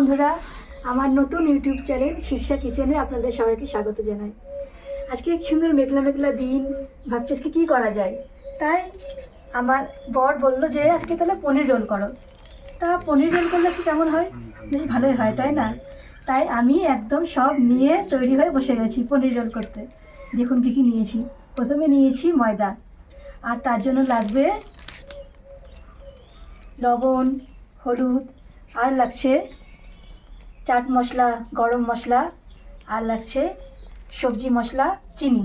বন্ধুরা, আমার নতুন ইউটিউব চ্যানেল শীর্ষা কিচেনে আপনাদের সবাইকে স্বাগত জানাই। আজকে কি সুন্দর মেঘলা মেঘলা দিন, ভাবছি আজকে কী করা যায়? তাই আমার বর বলল যে, আজকে তাহলে পনির রোল করো। তা পনির রোল করলে আজকে কেমন হয়? বেশ ভালোই হয়, তাই না? তাই আমি একদম সব নিয়ে তৈরি হয়ে বসে গেছি পনির রোল করতে। দেখুন কী কী নিয়েছি। প্রথমে নিয়েছি ময়দা, আর তার জন্য লাগবে লবণ, হলুদ, আর লাগছে চাট মশলা, গরম মশলা, আর লাগছে সবজি মশলা, চিনি।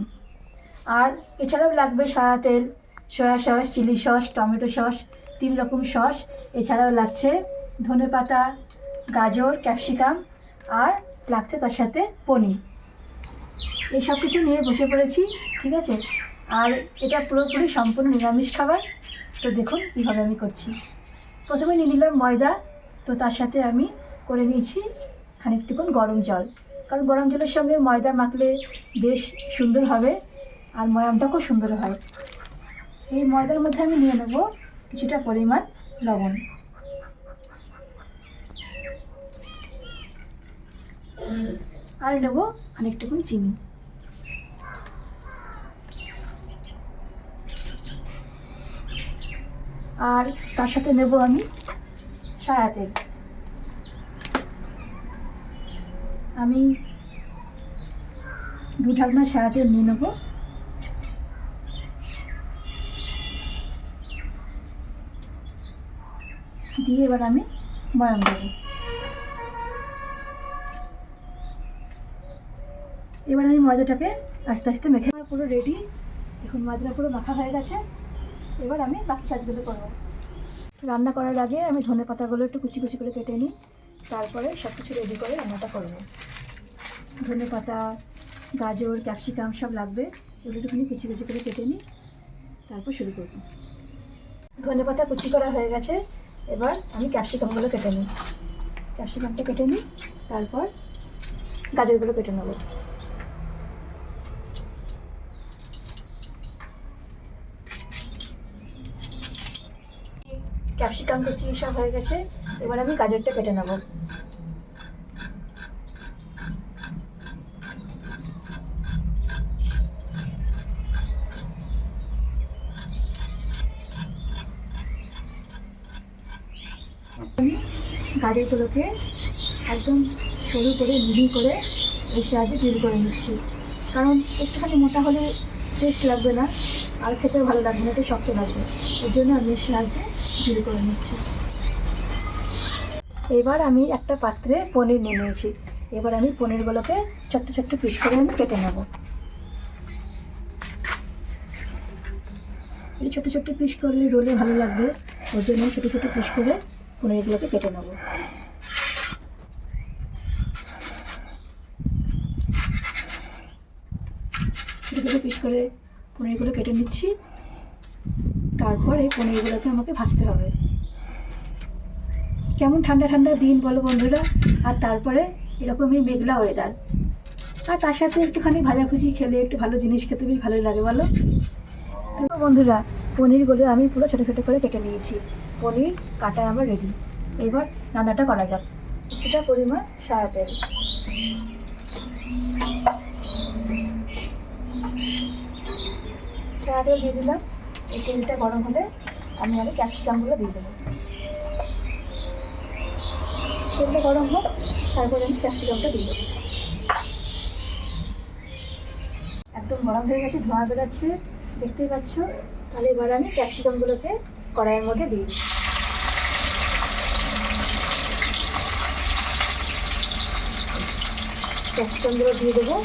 আর এছাড়াও লাগবে সয়া তেল, soya sauce, chilli sauce, tomato sauce, তিন রকম সস। এছাড়াও লাগছে ধনে পাতা, গাজর, ক্যাপসিকাম, আর লাগছে তার সাথে পনির। এই সব কিছু নিয়ে বসে পড়েছি, ঠিক আছে? আর এটা পুরোপুরি সম্পূর্ণ নিরামিষ খাবার, তো দেখুন কীভাবে আমি করছি। প্রথমে নিয়ে নিলাম ময়দা, তো তার সাথে আমি করে নিয়েছি খানিকটুকুন গরম জল। কারণ গরম জলের সঙ্গে ময়দা মাখলে বেশ সুন্দর হবে আর ময়ামটা খুব সুন্দর হয়। এই ময়দার মধ্যে আমি নিয়ে নেব কিছুটা পরিমাণ লবণ। আর নেব খানিকটুকুন চিনি। আর তার সাথে নেব আমি সায়া তেল। আমি দু সায়া তেল নিয়ে নেব। দিয়ে এবার আমি বয়াম দেবো। এবার আমি ময়দাটাকে আস্তে আস্তে মেখে পুরো রেডি দেখুন, ময়দাটা পুরো মাখা হয়ে গেছে। এবার আমি বাকি কাজগুলো করব। রান্না করার আগে আমি ধনে পাতাগুলো একটু কুচি কুচি করে কেটে নিই। তারপরে সব কিছু রেডি করে রান্নাটা করব ধনে পাতা, গাজর ক্যাপসিকাম সব লাগবে। এগুলো একটুখানি কুচি কুচি করে কেটে নিই। তারপর শুরু করব। ধনে পাতা কুচি করা হয়ে গেছে। এবার আমি ক্যাপসিকামগুলো কেটে নিই। ক্যাপসিকামটা কেটে নিই। তারপর গাজরগুলো কেটে নেব। ক্যাপসিকাম কুচি সব হয়ে গেছে, এবার আমি গাজরটা কেটে নেব। গাজরগুলোকে একদম সরু করে, মিহি করে এই সাহায্যে গ্রিল করে নিচ্ছি। কারণ একটুখানি মোটা হলে টেস্ট লাগবে না। আর খেতে ভালো লাগবে না, একটু শক্ত লাগবে এর জন্য আমি সাহায্যে গ্রিল করে নিচ্ছি। এবার আমি একটা পাত্রে পনির নিয়ে নিয়েছি। এবার আমি পনিরগুলোকে ছোট্ট ছোট্ট পিস করে আমি কেটে নেব। এই ছোটো ছোট্ট পিস করলে রোলে ভালো লাগবে। ওর জন্য ছোটো ছোটো পিস করে পনিরগুলোকে কেটে নেব। ছোটো ছোটো পিস করে পনিরগুলো কেটে নিচ্ছি। তারপরে পনিরগুলোকে আমাকে ভাজতে হবে। কেমন ঠান্ডা ঠান্ডা দিন বলো বন্ধুরা। আর তারপরে এরকমই মেঘলা ওয়েদার আর তার সাথে একটুখানি ভাজাভুজি খেলে একটু ভালো জিনিস খেতে বেশ ভালোই লাগে বলো। বন্ধুরা, পনিরগুলো আমি পুরো ছোটো ছোটো করে কেটে নিয়েছি। পনির কাটা আমার রেডি এবার রান্নাটা করা যাক। সেটা পরিমাণ সায়া তেল। তেল দিয়ে দিলাম। এই তেলটা গরম হলে আমি আগে ক্যাপসিকামগুলো দিয়ে দেবো। তেলটা গরম হোক, তারপরে আমি ক্যাপসিকামটা দিয়ে দেবো। একদম গরম হয়ে গেছে, ধোঁয়া বেরোচ্ছে, দেখতেই পাচ্ছ? তাহলে এবার আমি ক্যাপসিকামগুলোকে কড়াইয়ের মধ্যে দিই ক্যাপসিকামগুলো দিয়ে দেবো।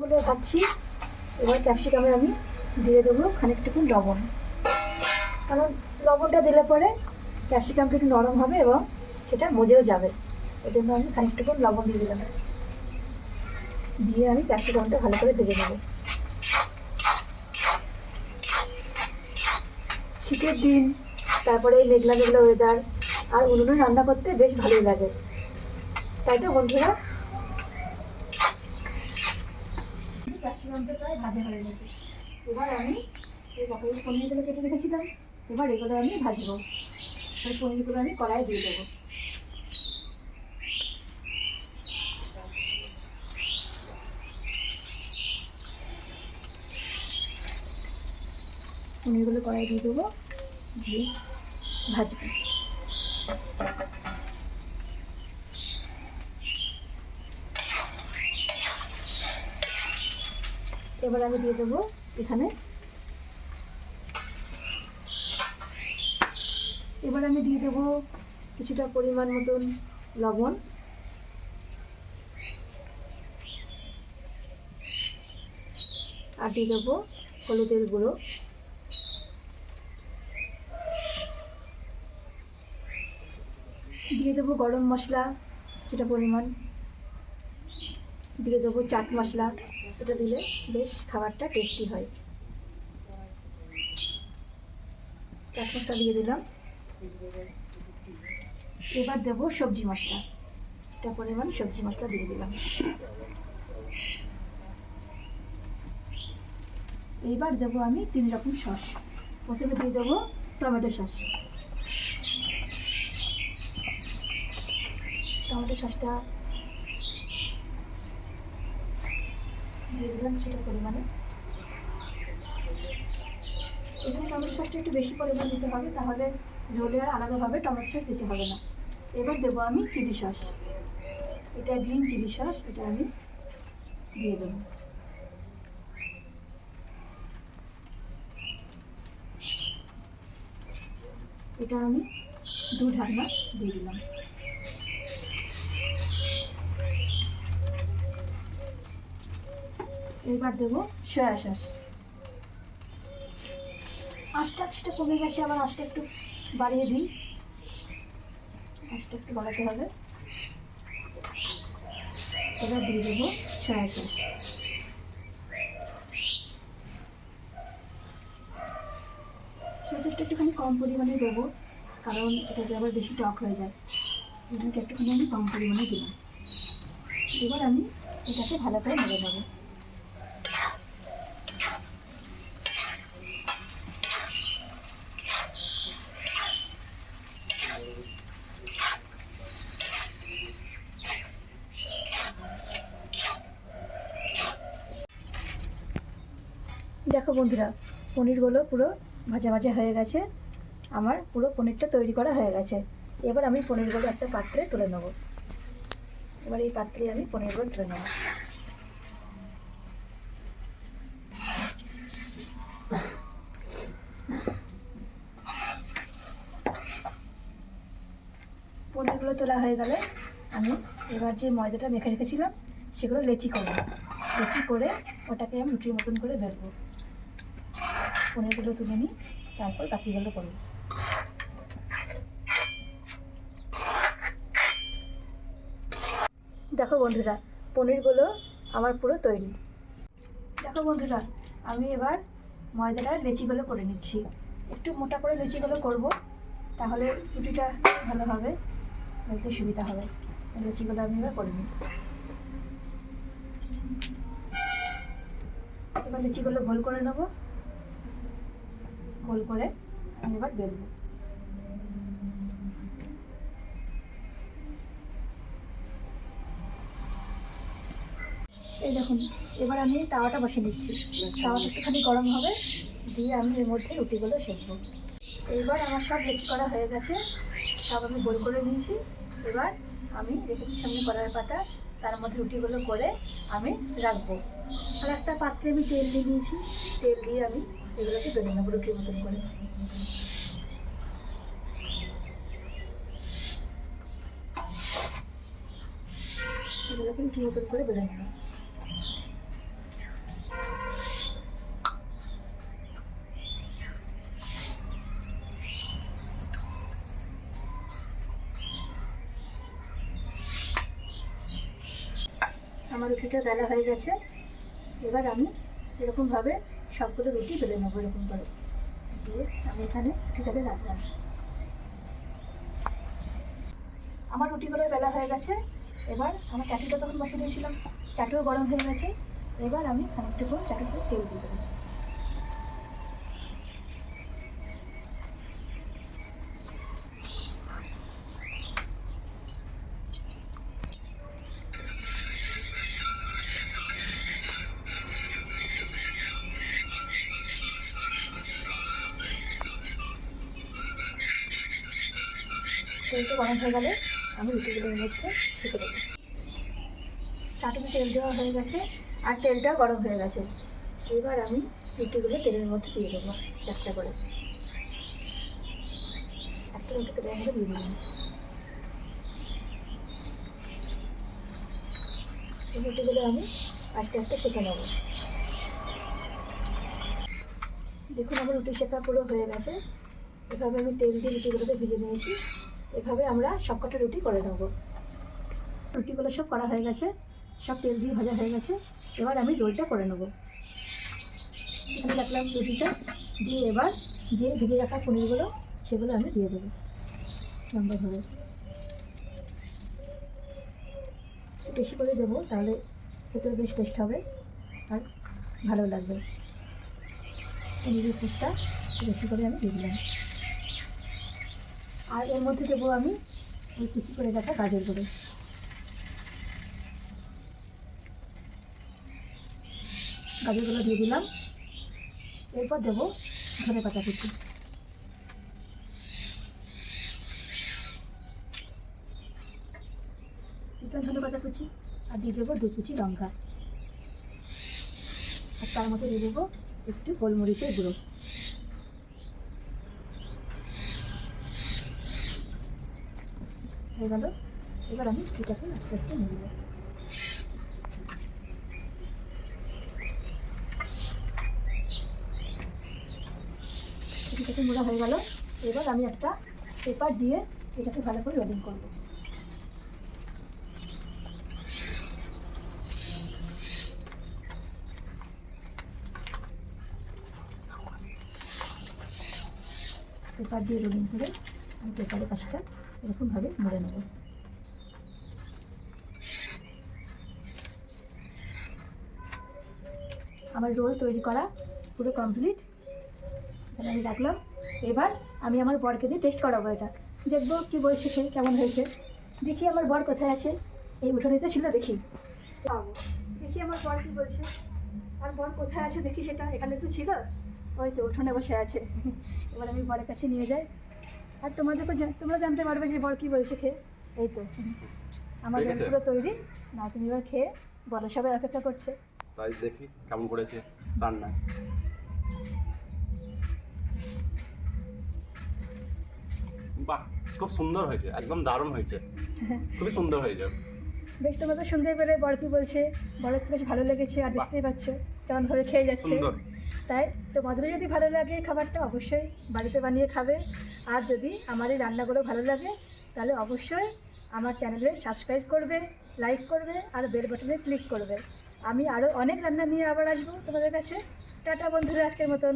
গুলো ভাজছি এবার ক্যাপসিকামে আমি দিয়ে দেবো খানিকটুকু লবণ। কারণ লবণটা দিলে পরে ক্যাপসিকামটা একটু নরম হবে এবং সেটা মজেও যাবে। এই জন্য আমি খানিকটুকু লবণ দিয়ে দিলাম। দিয়ে আমি ক্যাপসিকামটা ভালো করে ভেজে নেব। শীতের দিন, তারপরে এই মেঘলা মেঘলা ওয়েদার আর উনুনে রান্না করতে বেশ ভালোই লাগে। তাই তো বন্ধুরা ক্যাপসিকামটা প্রায় ভাজা হয়ে গেছে। এবার আমি এই এই পনিরগুলো কেটে রেখেছিলাম এবার এগুলো আমি ভাজবো। ওই পনিরগুলো আমি কড়াই দিয়ে দেবো। পনিরগুলো কড়াই দিয়ে দেবো। দিয়ে ভাজবো। এবার আমি দিয়ে দেবো এখানে। এবার আমি দিয়ে দেবো কিছুটা পরিমাণ মতন লবণ। আর দিয়ে দেবো হলুদের গুঁড়ো। দিয়ে দেবো গরম মশলা, কিছুটা পরিমাণ। দিয়ে দেবো চাট মশলা। এটা দিলে বেশ খাবারটা টেস্টি হয়। চাট মশলা দিয়ে দিলাম। এবার দেবো সবজি মশলা। একটা পরিমাণ সবজি মশলা দিয়ে দিলাম। এইবার দেবো আমি তিন রকম সস। প্রথমে দিয়ে দেবো টমেটো সস। টমেটো সসটা দিয়ে দিলাম সেটা পরিমাণে। এখানে টমেটো সসটা একটু বেশি পরিমাণ দিতে হবে, তাহলে রোলে আর আলাদাভাবে টমেটো সস দিতে হবে না। এবার দেবো আমি চিলি সস। এটা গ্রিন চিলি সস, এটা আমি দিয়ে দেবো। এটা আমি দু ঢাকনা দিয়ে দিলাম। এবার দেবো সয়া সস। আঁচটা আঁচটা কমে গেছে, আবার আঁচটা একটু বাড়িয়ে দিই। আঁচটা একটু বাড়াতে হবে। এবার দিয়ে দেবো সয়া সস। একটুখানি কম পরিমাণে দেবো, কারণ এটাতে আবার বেশি টক হয়ে যায়। এটাকে একটুখানি আমি কম পরিমাণে দিলাম। এবার আমি এটাকে ভালো করে নেড়ে নেব। দেখো বন্ধুরা, পনিরগুলো পুরো ভাজা ভাজা হয়ে গেছে। আমার পুরো পনিরটা তৈরি করা হয়ে গেছে। এবার আমি পনিরগুলো একটা পাত্রে তুলে নেব। এবার এই পাত্রে আমি পনিরগুলো তুলে নেব। পনিরগুলো তোলা হয়ে গেলে আমি এবার যে ময়দাটা মেখে রেখেছিলাম, সেগুলো লেচি করব। লেচি করে ওটাকে আমি রুটির মতন করে বেলবো। পনিরগুলো তুলে নিই, তারপর বাকিগুলো করব দেখো বন্ধুরা, পনিরগুলো আমার পুরো তৈরি। দেখো বন্ধুরা, আমি এবার ময়দাটার লেচিগুলো করে নিচ্ছি। একটু মোটা করে লেচিগুলো করব, তাহলে রুটিটা ভালো হবে বলতে সুবিধা হবে। লেচিগুলো আমি এবার করে নিই। এবার লিচিগুলো গোল করে নেব। গোল করে আমি এবার বেলবো। এই দেখুন, এবার আমি তাওয়াটা বসিয়ে নিচ্ছি। তাওয়াটা একটুখানি গরম হবে, দিয়ে আমি এর মধ্যে রুটিগুলো সেঁকবো। এবার আমার সব লেচি করা হয়ে গেছে, সব আমি গোল করে নিয়েছি। এবার আমি রেখেছি সামনে কড়ার পাতা, তার মধ্যে রুটিগুলো করে আমি রাখব। আর একটা পাত্রে আমি তেল দিয়ে নিয়েছি তেল দিয়ে আমি এগুলোকে বেলে নেব রুটির মতন করে এগুলোকে মতন করে আমার রুটিটা বেলা হয়ে গেছে। এবার আমি এরকমভাবে সবগুলো রুটি বেলে নেব এরকম করে। দিয়ে আমি এখানে রুটিটাকে রাখলাম আমার রুটিগুলো বেলা হয়ে গেছে। এবার আমার চাটুটা তখন বসে দিয়েছিলাম। চাটুও গরম হয়ে গেছে। এবার আমি খানিকটুকু চাটুতে তেল দিয়ে দেবো। তেলটা গরম হয়ে গেলে আমি রুটিগুলোর মধ্যে ছেঁকে দেবো। চাটুতে তেল দেওয়া হয়ে গেছে আর তেলটা গরম হয়ে গেছে। এবার আমি রুটিগুলো তেলের মধ্যে দিয়ে দেবো একটা করে। একটা তেলের মধ্যে দিয়ে দিলাম। রুটিগুলো আমি আস্তে আস্তে সেঁকে নেব। দেখুন আমার রুটি শেখা পুরো হয়ে গেছে। এভাবে আমি তেল দিয়ে রুটিগুলোকে ভিজে নিয়েছি। এভাবে আমরা সবকটা রুটি করে নেব। রুটিগুলো সব করা হয়ে গেছে, সব তেল দিয়ে ভাজা হয়ে গেছে। এবার আমি রোলটা করে নেব। এখানে রাখলাম রুটিটা, দিয়ে এবার যে ভেজে রাখা পনিরগুলো, সেগুলো আমি দিয়ে দেবো। লম্বাভাবে বেশি করে দেবো, তাহলে খেতে বেশ টেস্ট হবে আর ভালো লাগবে। পনিরের পুরটা বেশি করে আমি দিয়ে দিলাম। আর এর মধ্যে দেবো আমি ওই কুচি করে রাখা গাজরগুলো গাজরগুলো দিয়ে দিলাম। এরপর দেবো ধনে পাতা কুচি। ধনে পাতা কুচি আর দিয়ে দেবো দু কুচি লঙ্কা। আর তার মধ্যে দিয়ে দেবো একটু গোলমরিচের গুঁড়ো। হয়ে গেল? এবার আমি এটাকে আস্তে আস্তে নিয়ে দেবো এটাকে মোড়া হয়ে গেল। এবার আমি একটা পেপার দিয়ে এটাকে ভালো করে রোলিং করব। পেপার দিয়ে রোলিং করে আমি পেপারের পাশটা এরকমভাবে মুড়ে নেব। আমার রোল তৈরি করা পুরো কমপ্লিট এখানে আমি রাখলাম। এবার আমি আমার বরকে দিয়ে টেস্ট করাবো এটা। দেখব কী বলছে খেয়ে কেমন হয়েছে। দেখি আমার বর কোথায় আছে। এই উঠোনিতে ছিল দেখি। দেখি আমার বর কী বলছে। আর বর কোথায় আছে দেখি সেটা। এখানে তো ছিল। ওই তো উঠোনে বসে আছে। এবার আমি বরের কাছে নিয়ে যাই। আর তোমাদেরকে তোমরা জানতে পারবে যে বর কী বলছে খেয়ে। এই তো। আমার পুরো তৈরি। না তুমি এবার খেয়ে বলো সবাই অপেক্ষা করছে। তাই দেখি কেমন করেছে রান্না। বাহ খুব সুন্দর হয়েছে একদম দারুণ হয়েছে। খুবই সুন্দর হয়েছে। বেশ তোমাদের শুনতে পেরে বর কি বলছে। বরের তো বেশ ভালো লেগেছে আর দেখতেই পাচ্ছ কেমনভাবে খেয়ে যাচ্ছে। সুন্দর। তাই তোমাদেরও যদি ভালো লাগে খাবারটা অবশ্যই বাড়িতে বানিয়ে খাবে। আর যদি আমার এই রান্নাগুলো ভালো লাগে, তাহলে অবশ্যই আমার চ্যানেলে সাবস্ক্রাইব করবে, লাইক করবে আর বেল বাটনে ক্লিক করবে। আমি আরও অনেক রান্না নিয়ে আবার আসব তোমাদের কাছে। টাটা বন্ধুরা, আজকের মতন।